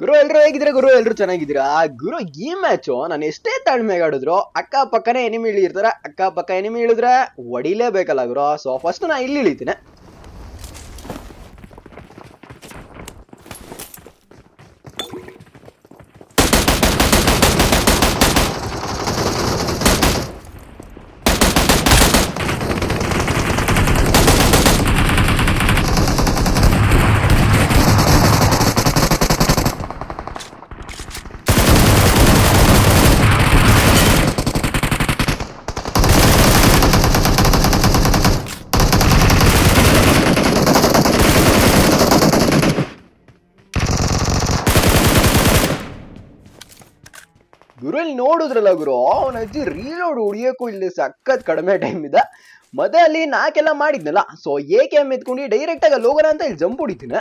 ಗುರು ಎಲ್ಲರೂ ಹೇಗಿದ್ರೆ ಗುರು ಎಲ್ರು ಚೆನ್ನಾಗಿದ್ದೀರಾ? ಗುರು ಈ ಮ್ಯಾಚು ನಾನು ಎಷ್ಟೇ ತಾಳ್ಮೆಗೆ ಆಡಿದ್ರು ಅಕ್ಕ ಪಕ್ಕನೇ ಎನಿಮಿ ಇಳಿರ್ತಾರೆ. ಅಕ್ಕ ಪಕ್ಕ ಎನಿಮಿ ಇಳಿದ್ರೆ ಹೊಡಿಲೇಬೇಕಲ್ಲ ಗುರು. ಸೊ ಫಸ್ಟ್ ನಾ ಇಲ್ಲಿ ಇಳಿತೀನಿ. ಗುರು ಇಲ್ಲಿ ನೋಡಿದ್ರಲ್ಲ ಗುರು? ಅವನ ಅಜ್ಜಿ ರೀಲೋಡ್ ಹೊಡಿಯೋಕ್ಕೂ ಇಲ್ಲಿ ಸಖತ್ ಕಡಿಮೆ ಟೈಮ್ ಇದೆ. ಮತ್ತೆ ಅಲ್ಲಿ ನಾಕೆಲ್ಲ ಮಾಡಿದ್ನಲ್ಲ. ಸೊ ಎ ಕೆ ಎಂ ಎತ್ಕೊಂಡು ಡೈರೆಕ್ಟಾಗಿ ಅಲ್ಲಿ ಹೋಗೋಣ ಅಂತ ಇಲ್ಲಿ ಜಂಪ್ ಹೊಡಿತೀನಿ.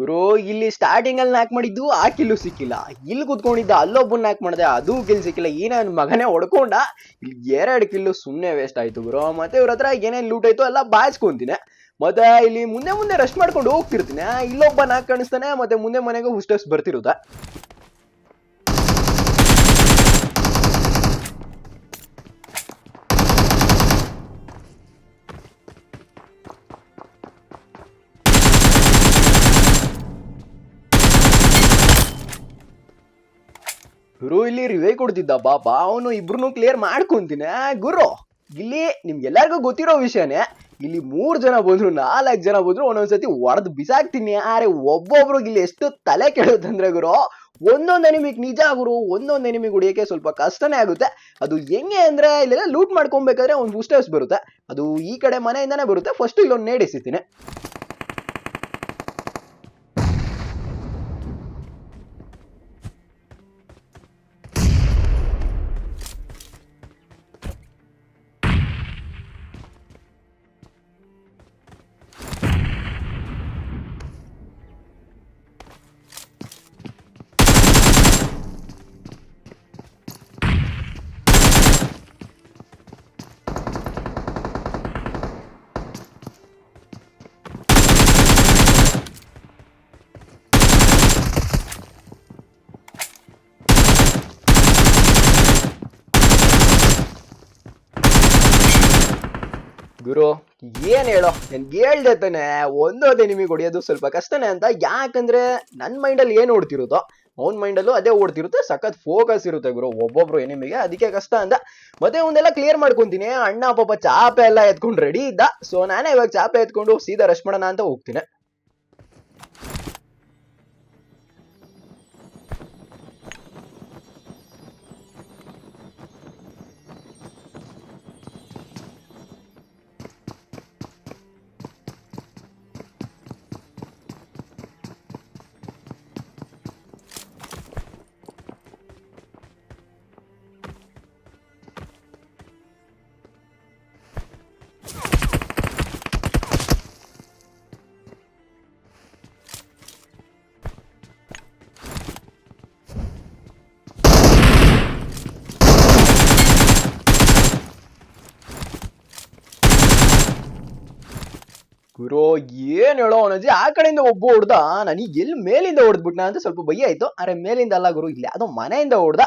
ಗುರು ಇಲ್ಲಿ ಸ್ಟಾರ್ಟಿಂಗ್ ಅಲ್ಲಿ ನಾಕ್ ಮಾಡಿದ್ದು ಆ ಕಿಲ್ಲು ಸಿಕ್ಕಿಲ್ಲ. ಇಲ್ಲಿ ಕುತ್ಕೊಂಡಿದ್ದ ಅಲ್ಲೊಬ್ಬನ್ ನಾಕ್ ಮಾಡಿದೆ, ಅದು ಕಿಲ್ ಸಿಕ್ಕಿಲ್ಲ. ಈ ನನ್ನ ಮಗನೇ ಹೊಡ್ಕೊಂಡ. ಇಲ್ಲಿ ಎರಡು ಕಿಲ್ಲು ಸುಮ್ಮನೆ ವೇಸ್ಟ್ ಆಯ್ತು ಗುರು ಮತ್ತೆ ಇವ್ರ ಹತ್ರ ಏನೇನ್ ಲೂಟ್ ಆಯ್ತು ಎಲ್ಲ ಬಾಯಿಸ್ಕೊಂತೀನಿ. ಮತ್ತೆ ಇಲ್ಲಿ ಮುಂದೆ ಮುಂದೆ ರೆಸ್ಟ್ ಮಾಡ್ಕೊಂಡು ಹೋಗ್ತಿರ್ತೀನಿ. ಇಲ್ಲೊಬ್ಬ ನಾಕ್ ಕಾಣಿಸ್ತಾನೆ, ಮತ್ತೆ ಮುಂದೆ ಮನೆಗೆ ಹುಸ್ಟರ್ಸ್ ಬರ್ತಿರುತ್ತ ಗುರು ಇಲ್ಲಿ ರಿವೇ ಕೊಡ್ತಿದ್ದ, ಬಾಬಾ, ಅವನು ಇಬ್ರು ಕ್ಲಿಯರ್ ಮಾಡ್ಕೊಂತೀನಿ. ಗುರು, ಇಲ್ಲಿ ನಿಮ್ಗೆಲ್ಲರಿಗೂ ಗೊತ್ತಿರೋ ವಿಷಯನೇ, ಇಲ್ಲಿ ಮೂರ್ ಜನ ಬಂದ್ರು ನಾಲ್ಕು ಜನ ಬಂದ್ರು ಒಂದೊಂದ್ಸತಿ ಹೊಡೆದು ಬಿಸಾಕ್ತೀನಿ. ಆರೆ ಒಬ್ಬೊಬ್ರಿಗೆ ಇಲ್ಲಿ ಎಷ್ಟು ತಲೆ ಕೆಡುತ್ತಂದ್ರೆ ಗುರು, ಒಂದೊಂದು ಎನಿಮಿಗ್ ನಿಜ ಗುರು, ಒಂದೊಂದು ಎನಿಮಿಗ್ ಹೊಡಿಯೋಕೆ ಸ್ವಲ್ಪ ಕಷ್ಟನೇ ಆಗುತ್ತೆ. ಅದು ಹೆಂಗೆ ಅಂದ್ರೆ ಇಲ್ಲೆಲ್ಲ ಲೂಟ್ ಮಾಡ್ಕೊಬೇಕಾದ್ರೆ ಒಂದು ಬೂಸ್ಟರ್ಸ್ ಬರುತ್ತೆ. ಅದು ಈ ಕಡೆ ಮನೆಯಿಂದಾನೇ ಬರುತ್ತೆ. ಫಸ್ಟ್ ಇಲ್ಲೊಂದು ನೇಡಿಸಿತೀನಿ ಏನ್ ಹೇಳೋ? ನನ್ಗೆ ಹೇಳ್ದೆ ತಾನೆ ಒಂದೊಂದೇ ನಿಮಗೆ ಹೊಡಿಯೋದು ಸ್ವಲ್ಪ ಕಷ್ಟನೇ ಅಂತ. ಯಾಕಂದ್ರೆ ನನ್ನ ಮೈಂಡಲ್ಲಿ ಏನು ಓಡ್ತಿರುತ್ತೋ, ಅವ್ನ ಮೈಂಡಲ್ಲೂ ಅದೇ ಓಡ್ತಿರುತ್ತೆ. ಸಖತ್ ಫೋಕಸ್ ಇರುತ್ತೆ ಗುರು. ಒಬ್ಬೊಬ್ರು ಎನಿಮಿಗೆ ಅದಕ್ಕೆ ಕಷ್ಟ ಅಂತ. ಮತ್ತೆ ಒಂದೆಲ್ಲ ಕ್ಲಿಯರ್ ಮಾಡ್ಕೊಂತೀನಿ. ಅಣ್ಣ, ಪಾಪ, ಚಾಪೆ ಎಲ್ಲ ಎತ್ಕೊಂಡು ರೆಡಿ ಇದ್ದ. ಸೊ ನಾನೇ ಇವಾಗ ಚಾಪೆ ಎತ್ಕೊಂಡು ಸೀದಾ ರಶ್ ಮಾಡೋಣ ಅಂತ ಹೋಗ್ತೀನಿ. ಅವನಜ್ಜಿ ಆ ಕಡೆಯಿಂದ ಒಬ್ಬ ಹೊಡ್ದ ನನಗೆ ಎಲ್ಲಿ ಮೇಲಿಂದ ಹೊಡೆದ್ಬಿಟ್ನ? ಅಂತ ಸ್ವಲ್ಪ ಭಯ ಆಯ್ತು. ಅರೆ, ಮೇಲಿಂದ ಅಲ್ಲ ಗುರು, ಇಲ್ಲಿ ಅದು ಮನೆಯಿಂದ ಹೊಡ್ದ.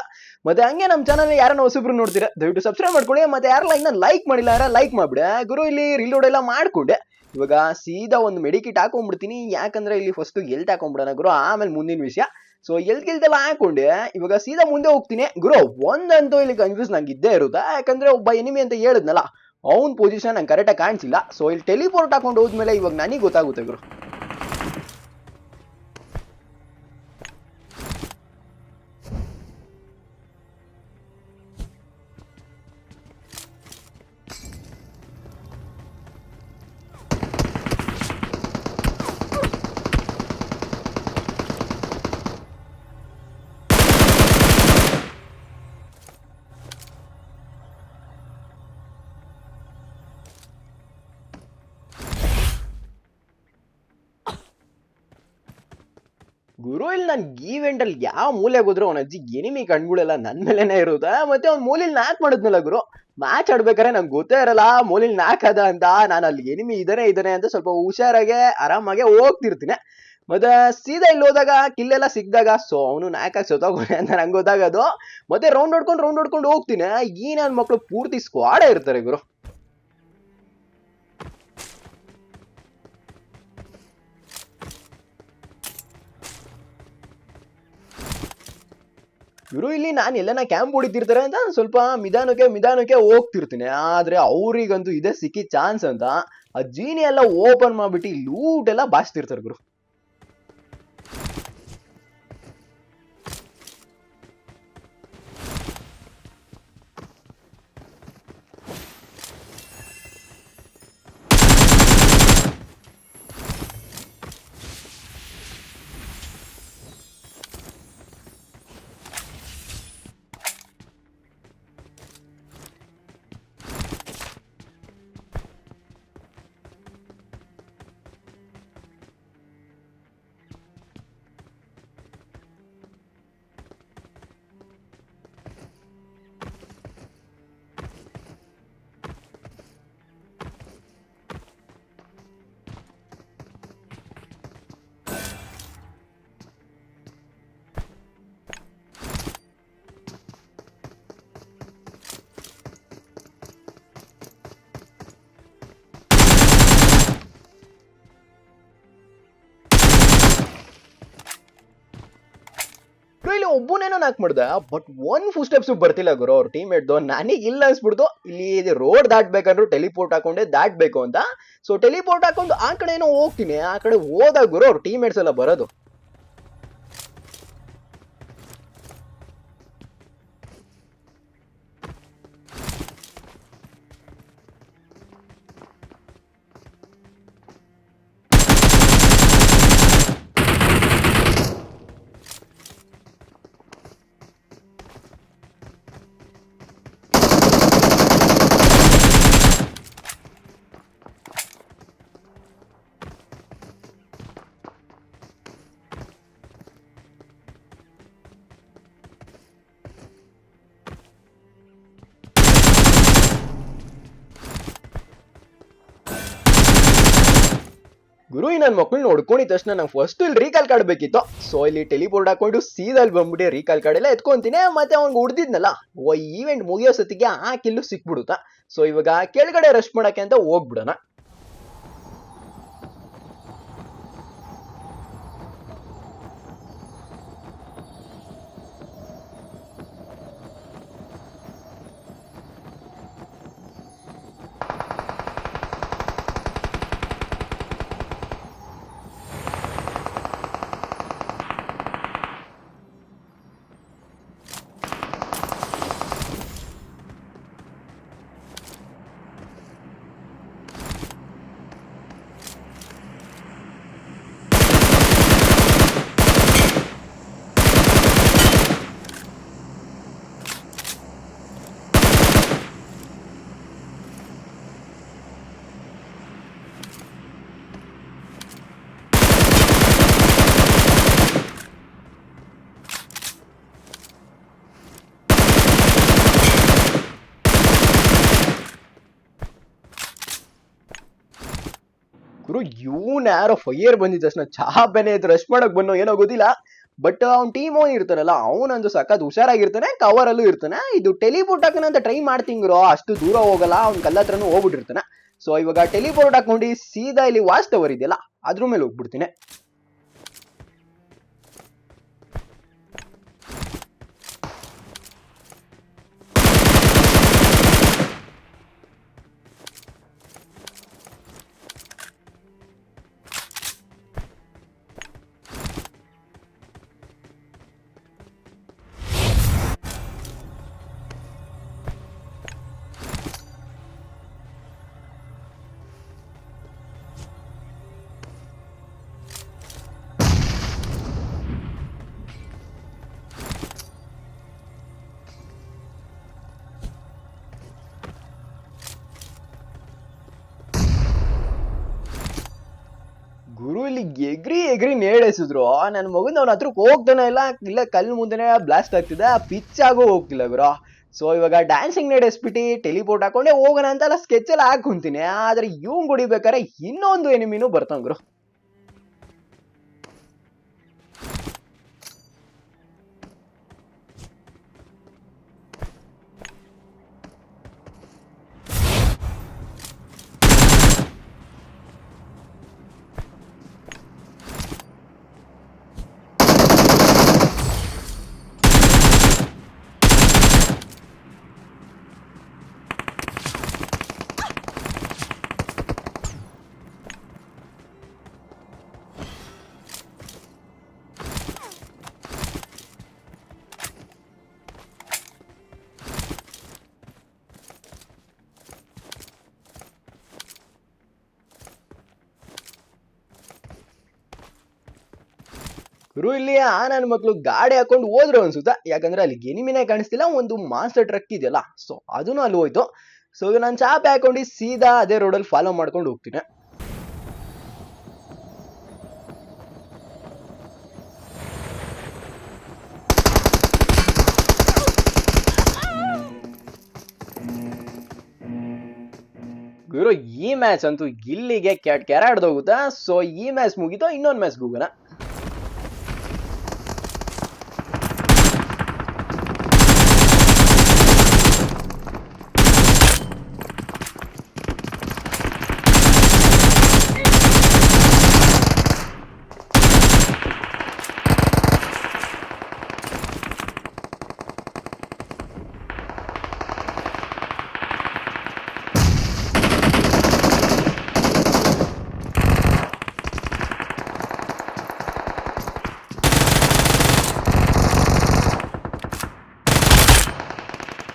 ಮತ್ತೆ ಹಂಗೆ ನಮ್ಮ ಚಾನಲ್ ಯಾರನ್ನ ಹೊಸಬ್ರು ನೋಡ್ತೀರಾ, ದಯವಿಟ್ಟು ಸಬ್ಸ್ಕ್ರೈಬ್ ಮಾಡ್ಕೊಳ್ಳಿ. ಮತ್ತೆ ಯಾರಲ್ಲ ಇನ್ನ ಲೈಕ್ ಮಾಡಿಲ್ಲ ಯಾರ ಲೈಕ್ ಮಾಡ್ಬಿಡ. ಗುರು ಇಲ್ಲಿ ರೀಲ್ ಎಲ್ಲ ಮಾಡ್ಕೊಂಡೆ. ಇವಾಗ ಸೀದಾ ಒಂದು ಮೆಡಿಕಿಟ್ ಹಾಕೊಂಡ್ಬಿಡ್ತೀನಿ. ಯಾಕಂದ್ರೆ ಇಲ್ಲಿ ಫಸ್ಟ್ ಎಲ್ತ್ ಹಾಕೊಂಡ್ಬಿಡೋಣ ಗುರು, ಆಮೇಲೆ ಮುಂದಿನ ವಿಷಯ. ಸೊ ಎಲ್ತ್ ಗೆಲ್ತೆಲ್ಲ ಹಾಕೊಂಡೆ. ಇವಾಗ ಸೀದಾ ಮುಂದೆ ಹೋಗ್ತೀನಿ. ಗುರು, ಒಂದಂತೂ ಇಲ್ಲಿ ಕನ್ಫ್ಯೂಸ್ ನಂಗೆ ಇದ್ದೇ ಇರುತ್ತೆ. ಯಾಕಂದ್ರೆ ಒಬ್ಬ ಎನಿಮಿ ಅಂತ ಹೇಳಿದ್ನಲ್ಲ, ಅವ್ನ ಪೊಸಿಷನ್ ನಂಗೆ ಕರೆಕ್ಟಾಗಿ ಕಾಣಿಸಿಲ್ಲ. ಸೊ ಇಲ್ಲಿ ಟೆಲಿಪೋರ್ಟ್ ಹಾಕೊಂಡು ಹೋದ್ಮೇಲೆ ಇವಾಗ ನನಗೆ ಗೊತ್ತಾಗುತ್ತೆ ಗುರು. ಗುರು ಇಲ್ಲಿ ನನ್ ಈವೆಂಟ್ ಅಲ್ಲಿ ಯಾವ ಮೂಲೆ ಹೋದ್ರು ಅವನ ಅಜ್ಜಿ ಎನಿಮಿ ಕಣ್ಗಳೆಲ್ಲ ನನ್ ಮೇಲೆನೆ ಇರೋದು ಮತ್ತೆ ಅವ್ನ ಮೂಲಿಲ್ ನಾಕ್ ಮಾಡಿದ್ನಲ್ಲ ಗುರು? ಮ್ಯಾಚ್ ಆಡ್ಬೇಕಾರೆ ನಂಗೆ ಗೊತ್ತೇ ಇರಲ್ಲ, ಮೂಲಿಲ್ ನಾಕ್ ಅದ ಅಂತ. ನಾನು ಅಲ್ಲಿ ಎನಿಮಿ ಇದನೇ ಇದನೇ ಅಂತ ಸ್ವಲ್ಪ ಹುಷಾರಾಗೆ, ಆರಾಮಾಗೆ ಹೋಗ್ತಿರ್ತೀನಿ. ಮತ್ತೆ ಸೀದಾ ಇಲ್ಲಿ ಹೋದಾಗ ಕಿಲ್ಲೆಲ್ಲ ಸಿಗ್ದಾಗ ಸೊ, ಅವನು ನಾಯಕ ಸೊತೋಗೋನೆ ಅಂತ ನಂಗೆ ಗೊತ್ತಾಗೋದು. ಮತ್ತೆ ರೌಂಡ್ ಹೊಡ್ಕೊಂಡು ರೌಂಡ್ ಹೊಡ್ಕೊಂಡು ಹೋಗ್ತೀನಿ. ಈ ನನ್ನ ಮಕ್ಕಳು ಪೂರ್ತಿ ಸ್ಕ್ವಾಡೇ ಇರ್ತಾರೆ ಗುರು. ಇವರು ಇಲ್ಲಿ ನಾನು ಎಲ್ಲನ ಕ್ಯಾಂಪ್ ಹೊಡಿತಿರ್ತಾರೆ ಅಂತ ಸ್ವಲ್ಪ ನಿಧಾನಕ್ಕೆ ನಿಧಾನಕ್ಕೆ ಹೋಗ್ತಿರ್ತೀನಿ. ಆದ್ರೆ ಅವ್ರಿಗಂತೂ ಇದೇ ಸಿಕ್ಕಿ ಚಾನ್ಸ್ ಅಂತ. ಆ ಜೀನಿ ಎಲ್ಲ ಓಪನ್ ಮಾಡ್ಬಿಟ್ಟು ಲೂಟ್ ಎಲ್ಲ ಬಾಸ್ತಿರ್ತಾರೆ ಗುರು. ಒಬ್ಬನೇನೋ ನಾಕ್ ಮಾಡ್ದೆ. ಬಟ್ ಒನ್ ಫುಲ್ ಸ್ಟೆಪ್ಸ್ ಬರ್ತಿಲ್ಲ ಗುರು, ಅವ್ರ ಟೀಮ್ ಮೇಟ್ದು ನನಗೆ ಇಲ್ಲ ಅನ್ಸ್ಬಿಡ್ತು. ಇಲ್ಲಿ ರೋಡ್ ದಾಟ್ಬೇಕಂದ್ರು ಟೆಲಿಪೋರ್ಟ್ ಹಾಕೊಂಡೆ ದಾಟ್ಬೇಕು ಅಂತ. ಸೊ ಟೆಲಿಪೋರ್ಟ್ ಹಾಕೊಂಡು ಆ ಕಡೆ ಏನೋ ಹೋಗ್ತೀನಿ. ಆ ಕಡೆ ಹೋದಾಗ ಗುರು, ಅವ್ರ ಟೀಮ್ ಮೇಟ್ಸ್ ಎಲ್ಲ ಬರೋದು. ಗುರು ನನ್ನ ಮಕ್ಕಳು ನೋಡ್ಕೊಂಡಿದ ತಕ್ಷಣ ನಂಗೆ ಫಸ್ಟ್ ಇಲ್ಲಿ ರೀಕಾಲ್ ಕಾರ್ಡ್ ಬೇಕಿತ್ತು. ಸೊ ಇಲ್ಲಿ ಟೆಲಿಪೋರ್ಟ್ ಹಾಕೊಂಡು ಸೀದಲ್ಲಿ ಬಂದ್ಬಿಟ್ಟು ರೀಕಾಲ್ ಕಾರ್ಡ್ ಎಲ್ಲ ಎತ್ಕೊಂತೀನಿ. ಮತ್ತೆ ಅವ್ನಿಗೆ ಉಡ್ದಿದ್ನಲ್ಲ ಓ ಈವೆಂಟ್ ಮುಗಿಯೋ ಸತಿಗೆ ಆ ಕಿಲ್ಲು ಸಿಕ್ಬಿಡುತ್ತಾ? ಸೊ ಇವಾಗ ಕೆಳಗಡೆ ರಶ್ ಮಾಡೋಕೆ ಅಂತ ಹೋಗ್ಬಿಡೋಣ. ಗುರು, ಇವನ್ ಯಾರೋ ಫೈಯರ್ ಬಂದಿದ್ದ ತಕ್ಷಣ ಚಹಾ ಬೆನೆ ಇದ್ ರಶ್ ಮಾಡಕ್ ಬನ್ನೋ ಏನೋ ಗೊತ್ತಿಲ್ಲ. ಬಟ್ ಅವ್ನ ಟೀಮ್ ಓನ್ ಇರ್ತಾನಲ್ಲ ಅವನಂದು ಸಖತ್ ಹುಷಾರಾಗಿರ್ತಾನೆ ಕವರ್ ಅಲ್ಲೂ ಇರ್ತಾನೆ. ಇದು ಟೆಲಿಪೋರ್ಟ್ ಹಾಕೋಣ ಅಂತ ಟ್ರೈ ಮಾಡ್ತಿಂಗ್ರೋ ಅಷ್ಟು ದೂರ ಹೋಗಲ್ಲ, ಅವ್ನ ಕಲ್ಲತ್ರನೂ ಹೋಗ್ಬಿಟ್ಟಿರ್ತಾನೆ. ಸೊ ಇವಾಗ ಟೆಲಿಪೋರ್ಟ್ ಹಾಕೊಂಡು ಸೀದಾ ಇಲ್ಲಿ ವಾಚ್ ಟವರ್ ಇದೆಯಲ್ಲ, ಅದ್ರ ಮೇಲೆ ಹೋಗ್ಬಿಡ್ತೀನಿ. ಎಗ್ರಿ ನೇಡೆಸಿದ್ರು ನನ್ನ ಮಗನ ಅವ್ನ ಹತ್ರಕ್ಕೆ ಹೋಗ್ತಾನೆ ಇಲ್ಲ ಇಲ್ಲ ಕಲ್ಲು ಮುಂದೆನೇ ಬ್ಲಾಸ್ಟ್ ಆಗ್ತಿದೆ ಪಿಚ್ ಆಗೋ ಹೋಗ್ತಿಲ್ಲ ಗುರು. ಸೊ ಇವಾಗ ಡ್ಯಾನ್ಸಿಂಗ್ ನಡೆಸ್ಬಿಟ್ಟು ಟೆಲಿಪೋರ್ಟ್ ಹಾಕೊಂಡೆ ಹೋಗೋಣ ಅಂತ ಸ್ಕೆಚ್ ಎಲ್ಲ ಹಾಕೊಂತೀನಿ ಆದ್ರೆ ಇವ್ ಗುಡಿಬೇಕಾರೆ ಇನ್ನೊಂದು ಎನಿಮಿನೂ ಬರ್ತಾವ ಗುರು. ಗುರು ಇಲ್ಲಿ ಆ ನನ್ನ ಮಕ್ಳು ಗಾಡಿ ಹಾಕೊಂಡು ಹೋದ್ರು ಅನ್ಸುತ್ತಾ? ಯಾಕಂದ್ರೆ ಅಲ್ಲಿ ಎನಿಮಿನೇ ಕಾಣಿಸ್ತಿಲ್ಲ, ಒಂದು ಮಾಸ್ಟರ್ ಟ್ರಕ್ ಇದೆಯಲ್ಲ. ಸೊ ಅದನ್ನು ಅಲ್ಲಿ ಹೋಯ್ತು. ಸೊ ನಾನು ಚಾಪೆ ಹಾಕೊಂಡು ಸೀದಾ ಅದೇ ರೋಡಲ್ಲಿ ಫಾಲೋ ಮಾಡ್ಕೊಂಡು ಹೋಗ್ತೀನಿ. ಗುರು, ಈ ಮ್ಯಾಚ್ ಅಂತೂ ಇಲ್ಲಿಗೆ ಕೆಟ್ ಕೆರಾಡ್ದೋಗುತ್ತಾ? ಸೊ ಈ ಮ್ಯಾಚ್ ಮುಗಿತು, ಇನ್ನೊಂದು ಮ್ಯಾಚ್ ಹೋಗೋಣ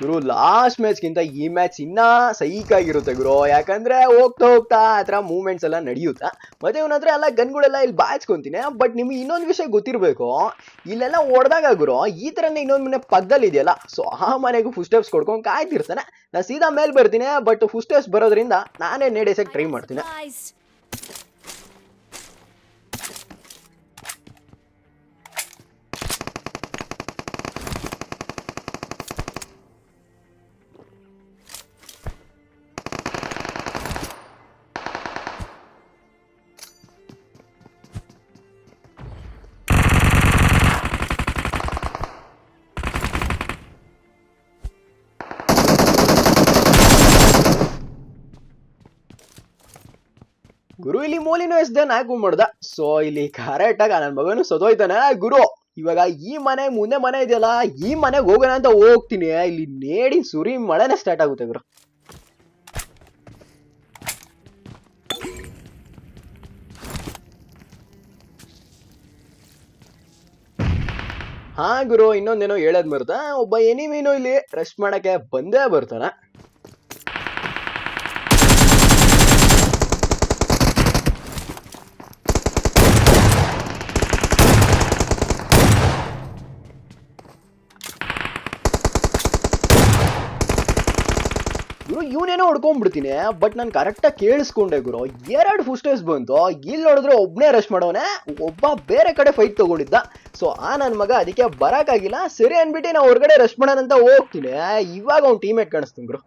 ಗುರು ಲಾಸ್ಟ್ ಮ್ಯಾಚ್ಗಿಂತ ಈ ಮ್ಯಾಚ್ ಇನ್ನ ಸೈಕಾಗಿರುತ್ತೆ ಗುರು. ಯಾಕಂದ್ರೆ ಹೋಗ್ತಾ ಹೋಗ್ತಾ ಆ ಥರ ಮೂವ್ಮೆಂಟ್ಸ್ ಎಲ್ಲ ನಡೆಯುತ್ತಾ, ಮತ್ತೆ ಇವನ ಎಲ್ಲ ಗನ್ಗಳೆಲ್ಲ ಇಲ್ಲಿ ಬಾಯ್ಸ್ಕೊಂತೀನಿ ಬಟ್ ನಿಮಗೆ ಇನ್ನೊಂದು ವಿಷಯ ಗೊತ್ತಿರಬೇಕು. ಇಲ್ಲೆಲ್ಲ ಹೊಡೆದಾಗ ಗುರು, ಈ ಥರನೇ ಇನ್ನೊಂದು ಮನೆ ಪಕ್ಕದಲ್ಲಿ ಇದೆಯಲ್ಲ ಸೊ ಆ ಮನೆಗೂ ಫುಸ್ಟ್ ಸ್ಟೆಪ್ಸ್ ಕೊಡ್ಕೊಂಡು ಕಾಯ್ತಿರ್ತಾನೆ. ನಾನು ಸೀದಾ ಮೇಲೆ ಬರ್ತೀನಿ ಬಟ್ ಫುಸ್ಟ್ ಸ್ಟೆಪ್ಸ್ ಬರೋದ್ರಿಂದ ನಾನೇ ನೆಡೆಸಕ್ಕೆ ಟ್ರೈ ಮಾಡ್ತೀನಿ. ಗುರು ಇಲ್ಲಿ ಮೂಲಿನೂ ಎಸ್ದೆ ನಾಲ್ಕು ಮಾಡ್ದ ಸೊ ಇಲ್ಲಿ ಕರೆಕ್ಟ್ ಆಗ ನನ್ನ ಮಗನು ಸದೋಯ್ತಾನೆ ಗುರು, ಇವಾಗ ಈ ಮನೆ ಮುಂದೆ ಮನೆ ಇದೆಯಲ್ಲ, ಈ ಮನೆಗೆ ಹೋಗೋಣ ಅಂತ ಹೋಗ್ತೀನಿ. ಇಲ್ಲಿ ನೇಡಿ ಸುರಿ ಮಳೆನೇ ಸ್ಟಾರ್ಟ್ ಆಗುತ್ತೆ ಗುರು. ಹಾ ಗುರು, ಇನ್ನೊಂದೇನೋ ಹೇಳದ್ ಮರ್ತಾ ಒಬ್ಬ ಎನಿಮೇನೋ ಇಲ್ಲಿ ರೆಸ್ಟ್ ಮಾಡಕ್ಕೆ ಬಂದೇ ಬರ್ತಾನ. ಗುರು ಇವನೇನೋ ಹೊಡ್ಕೊಂಡ್ಬಿಡ್ತೀನಿ ಬಟ್ ನಾನು ಕರೆಕ್ಟಾಗಿ ಕೇಳಿಸ್ಕೊಂಡೆ ಗುರು. ಎರಡು ಫುಸ್ಟೇಸ್ ಬಂತು. ಇಲ್ಲಿ ನೋಡಿದ್ರೆ ಒಬ್ಬನೇ ರಶ್ ಮಾಡೋನೆ ಒಬ್ಬ ಬೇರೆ ಕಡೆ ಫೈಟ್ ತಗೊಂಡಿದ್ದ. ಸೊ ಆ ನನ್ನ ಮಗ ಅದಕ್ಕೆ ಬರೋಕ್ಕಾಗಿಲ್ಲ ಸರಿ ಅಂದ್ಬಿಟ್ಟು ನಾ ಹೊರಗಡೆ ರಶ್ ಮಾಡೋಣ ಅಂತ ಹೋಗ್ತೀನಿ. ಇವಾಗ ಅವ್ನು ಟೀಮೇಟ್ ಕಾಣಿಸ್ತೀನಿ ಗುರು.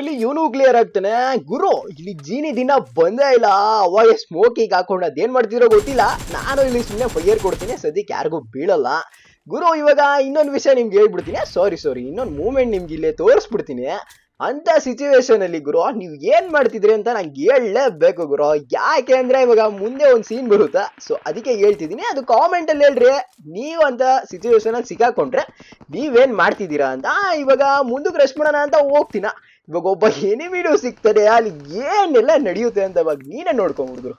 ಇಲ್ಲಿ ಇವನು ಕ್ಲಿಯರ್ ಆಗ್ತಾನೆ. ಗುರು, ಇಲ್ಲಿ ಜೀನಿ ದಿನ ಬಂದೇ ಇಲ್ಲ. ಅವಾಗ ಸ್ಮೋಕಿಗೆ ಹಾಕೊಂಡು ಅದೇನ್ ಮಾಡ್ತಿರೋ ಗೊತ್ತಿಲ್ಲ. ನಾನು ಇಲ್ಲಿ ಸುಮ್ಮನೆ ಫೈಯರ್ ಕೊಡ್ತೀನಿ, ಸದ್ಯಕ್ಕೆ ಯಾರಿಗೂ ಬೀಳಲ್ಲ. ಗುರು, ಇವಾಗ ಇನ್ನೊಂದು ವಿಷಯ ನಿಮ್ಗೆ ಹೇಳ್ಬಿಡ್ತೀನಿ. ಸಾರಿ ಸಾರಿ ಇನ್ನೊಂದು ಮೂಮೆಂಟ್ ನಿಮ್ಗೆ ಇಲ್ಲೇ ತೋರಿಸ್ಬಿಡ್ತೀನಿ. ಅಂತ ಸಿಚುವೇಶನ್ ಅಲ್ಲಿ ಗುರು, ನೀವು ಏನ್ ಮಾಡ್ತಿದ್ರಿ ಅಂತ ನಂಗೆ ಹೇಳಲೇಬೇಕು ಗುರು. ಯಾಕೆ ಅಂದ್ರೆ ಇವಾಗ ಮುಂದೆ ಒಂದು ಸೀನ್ ಬರುತ್ತಾ. ಸೊ ಅದಕ್ಕೆ ಹೇಳ್ತಿದೀನಿ ಅದು ಕಾಮೆಂಟ್ ಅಲ್ಲಿ ಹೇಳ್ರಿ. ನೀವು ಅಂತ ಸಿಚುವೇಶನ್ ಅಲ್ಲಿ ಸಿಕ್ಕಾಕೊಂಡ್ರೆ ನೀವೇನ್ ಮಾಡ್ತಿದ್ದೀರಾ ಅಂತ. ಇವಾಗ ಮುಂದಕ್ಕೆ ರೆಸ್ಟ್ ಮಾಡೋಣ ಅಂತ ಹೋಗ್ತೀನ. ಇವಾಗ ಒಬ್ಬ ಎನಿಮಿಡು ಸಿಗ್ತದೆ ಅಲ್ಲಿ ಏನೆಲ್ಲ ನಡೆಯುತ್ತೆ ಅಂತ ಇವಾಗ ನೀನೇ ನೋಡ್ಕೊಂಡ್ಬಿಡ್ರು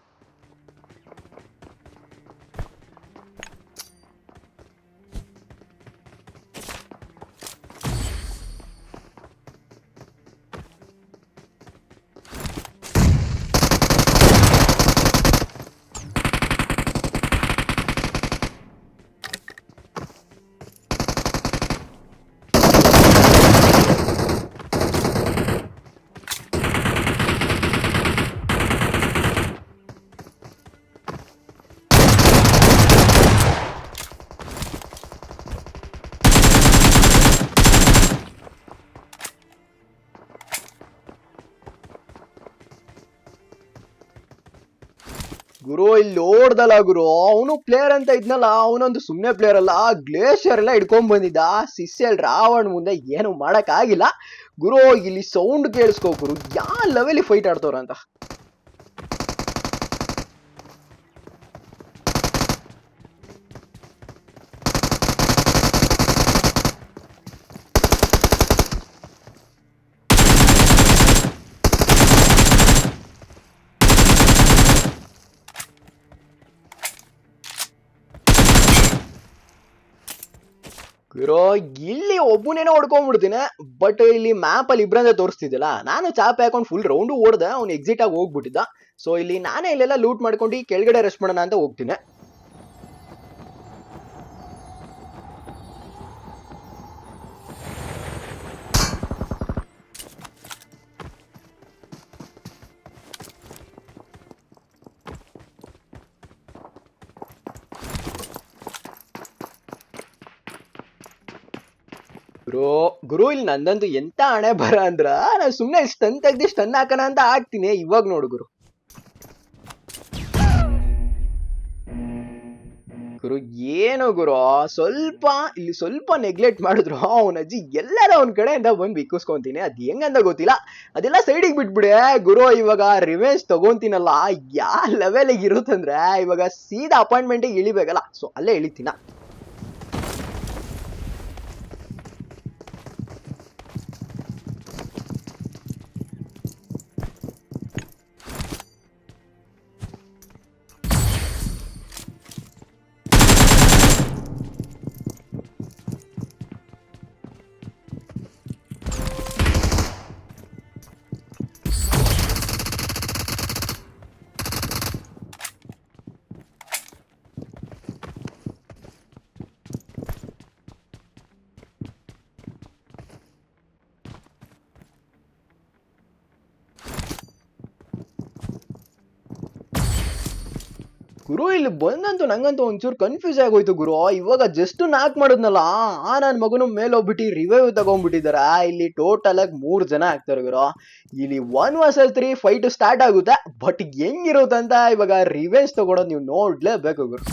ಇಲ್ಲಿ ಗುರು ಅವನು ಪ್ಲೇಯರ್ ಅಂತ ಇದ್ನಲ್ಲ, ಅವನೊಂದು ಸುಮ್ಮನೆ ಪ್ಲೇಯರ್ ಅಲ್ಲ ಗ್ಲೇಷಿಯರ್ ಎಲ್ಲ ಇಟ್ಕೊಂಡ್ ಬಂದಿದ್ದ. ಸಿಸ್ಸೆಲ್ ರಾವಣ್ ಮುಂದೆ ಏನು ಮಾಡಕ್ ಆಗಿಲ್ಲ ಗುರು, ಇಲ್ಲಿ ಸೌಂಡ್ ಕೇಳಿಸ್ಕೋ ಗುರು ಯಾವ ಲೆವೆಲ್ ಫೈಟ್ ಆಡ್ತವ್ರ ಅಂತ ಗುರು ಇಲ್ಲಿ ಒಬ್ಬನೇನೋ ಹೊಡ್ಕೊಂಡ್ಬಿಡ್ತೀನಿ ಬಟ್ ಇಲ್ಲಿ ಮ್ಯಾಪ್ ಅಲ್ಲಿ ಇಬ್ಬರಂದ್ರೆ ತೋರಿಸ್ತಿದ್ದಿಲ್ಲ ನಾನು ಚಾಪ್ ಹಾಕೊಂಡು ಫುಲ್ ರೌಂಡು ಓಡ್ದೆ, ಅವ್ನು ಎಕ್ಸಿಟ್ ಆಗಿ ಹೋಗ್ಬಿಟ್ಟಿದ್ದ. ಸೊ ಇಲ್ಲಿ ನಾನೇ ಇಲ್ಲೆಲ್ಲ ಲೂಟ್ ಮಾಡ್ಕೊಂಡು ಕೆಳಗಡೆ ರೆಸ್ಟ್ ಮಾಡೋಣ ಅಂತ ಹೋಗ್ತೀನಿ. ಗುರು ಗುರು, ಇಲ್ಲಿ ನಂದಂದು ಎಂತ ಹಣೆ ಬರ ಅಂದ್ರ? ನಾನು ಸುಮ್ನೆ ಸ್ಟನ್ ತೆಗ್ದು ಸ್ಟನ್ ಹಾಕೋಣ ಅಂತ ಹಾಕ್ತೀನಿ. ಇವಾಗ ನೋಡು ಗುರು. ಗುರು, ಏನು ಗುರು? ಸ್ವಲ್ಪ, ಇಲ್ಲಿ ಸ್ವಲ್ಪ ನೆಗ್ಲೆಕ್ಟ್ ಮಾಡಿದ್ರು ಅವನ ಅಜ್ಜಿ ಎಲ್ಲರ ಅವನ ಕಡೆಯಿಂದ ಬಂದು ಬಿಕ್ಕಿಸ್ಕೊಂತೀನಿ. ಅದ್ ಹೆಂಗಂದ ಗೊತ್ತಿಲ್ಲ. ಅದೆಲ್ಲ ಸೈಡಿಗೆ ಬಿಟ್ಬಿಡೆ. ಗುರು, ಇವಾಗ ರಿವೆಂಜ್ ತಗೊಂತೀನಲ್ಲ ಯಾವ ಲೆವೆಲಿಗೆ ಇರುತ್ತಂದ್ರೆ ಇವಾಗ ಸೀದಾ ಅಪಾಯಿಂಟ್ಮೆಂಟಿಗೆ ಇಳಿಬೇಕಲ್ಲ. ಸೊ ಅಲ್ಲೇ ಇಳಿತೀನ. ಇಲ್ಲಿ ಬಂದಂತೂ ನಂಗಂತೂ ಒಂಚೂರು ಕನ್ಫ್ಯೂಸ್ ಆಗೋಯ್ತು ಗುರು. ಇವಾಗ ಜಸ್ಟ್ ನಾಕ್ ಮಾಡಿದ್ನಲ್ಲ, ಆ ನನ್ನ ಮಗನು ಮೇಲೆ ಹೋಗ್ಬಿಟ್ಟು ರಿವೈವ್ ತಗೊಂಡ್ಬಿಟ್ಟಿದಾರ ಇಲ್ಲಿ ಟೋಟಲ್ ಆಗಿ ಮೂರ್ ಜನ ಆಗ್ತಾರೆ ಗುರು. ಇಲ್ಲಿ one versus three fight start ಆಗುತ್ತೆ ಬಟ್ ಹೆಂಗಿರುತ್ತಂತ ಇವಾಗ ರಿವೆಂಜ್ ತಗೊಳೋದು ನೀವು ನೋಡ್ಲೇಬೇಕು ಗುರು.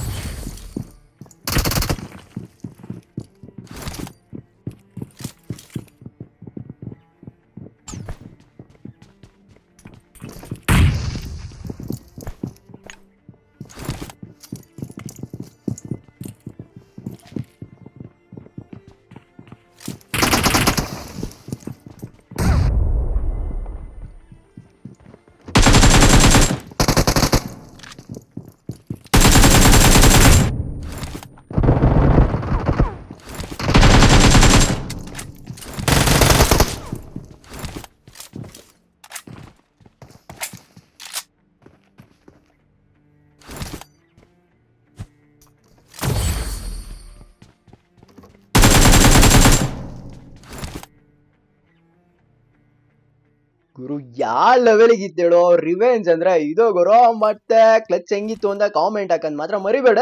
ಯಾವ ಲೆವೆಲ್ಗೆ ಇದ್ದೇಳು ರಿವೆಂಜ್ ಅಂದ್ರೆ, ಇದು ಗುರು, ಮತ್ತೆ ಕ್ಲಚ್ ಹೆಂಗಿತ್ತು ಅಂತ ಕಾಮೆಂಟ್ ಹಾಕಂದ್ ಮಾತ್ರ ಮರಿಬೇಡ.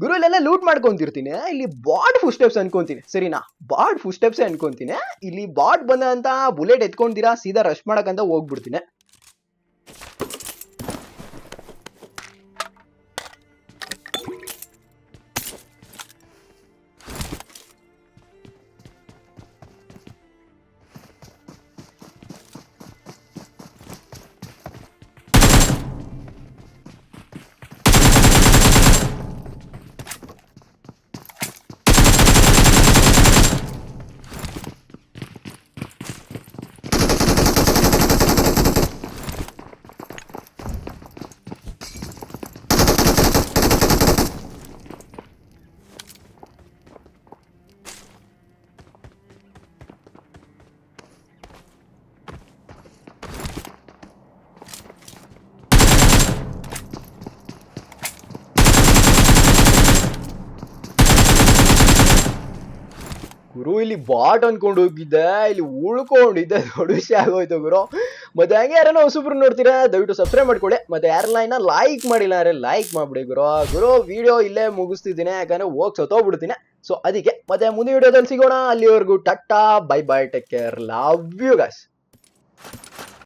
ಗುರು, ಇಲ್ಲೆಲ್ಲ ಲೂಟ್ ಮಾಡ್ಕೊಂತಿರ್ತೀನಿ. ಇಲ್ಲಿ ಬಾಡ್ ಫುಡ್ ಸ್ಟೆಪ್ಸ್ ಅನ್ಕೊಂತೀನಿ. ಸರಿನಾ? ಬಾಡ್ ಫುಡ್ ಸ್ಟೆಪ್ಸ್ ಅನ್ಕೊಂತೀನಿ. ಇಲ್ಲಿ ಬಾಡ್ ಬಂದಂತ ಬುಲೆಟ್ ಎತ್ಕೊಂತೀರಾ ಸೀದಾ ರಶ್ ಮಾಡಕಂತ ಹೋಗ್ಬಿಡ್ತೀನಿ. ಬಾಟ್ ಅನ್ಕೊಂಡು ಹೋಗಿದ್ದೆ, ಇಲ್ಲಿ ಉಳ್ಕೊಂಡಿದ್ದೆ ದೊಡ್ಡ ವಿಷಯ ಆಗೋಯ್ತು ಗುರು. ಮತ್ತೆ ಹಂಗೆ ಯಾರನ್ನ ಹೊಸಬ್ರು ನೋಡ್ತೀರಾ, ದಯವಿಟ್ಟು ಸಬ್ಸ್ಕ್ರೈಬ್ ಮಾಡ್ಕೊಳ್ಳಿ. ಮತ್ತೆ ಯಾರೆಲ್ಲ ಇನ್ನ ಲೈಕ್ ಮಾಡಿಲ್ಲ ಅಂದ್ರೆ ಲೈಕ್ ಮಾಡ್ಬಿಡಿ ಗುರು. ಗುರು ವಿಡಿಯೋ ಇಲ್ಲೇ ಮುಗಿಸ್ತಿದ್ದೀನಿ, ಯಾಕಂದ್ರೆ ಹೋಗಿ ಸತ್ತೋಗ್ಬಿಡ್ತೀನಿ. ಸೊ ಅದಕ್ಕೆ ಮತ್ತೆ ಮುಂದಿನ ವಿಡಿಯೋದಲ್ಲಿ ಸಿಗೋಣ. ಅಲ್ಲಿವರೆಗೂ tata bye bye take care love you guys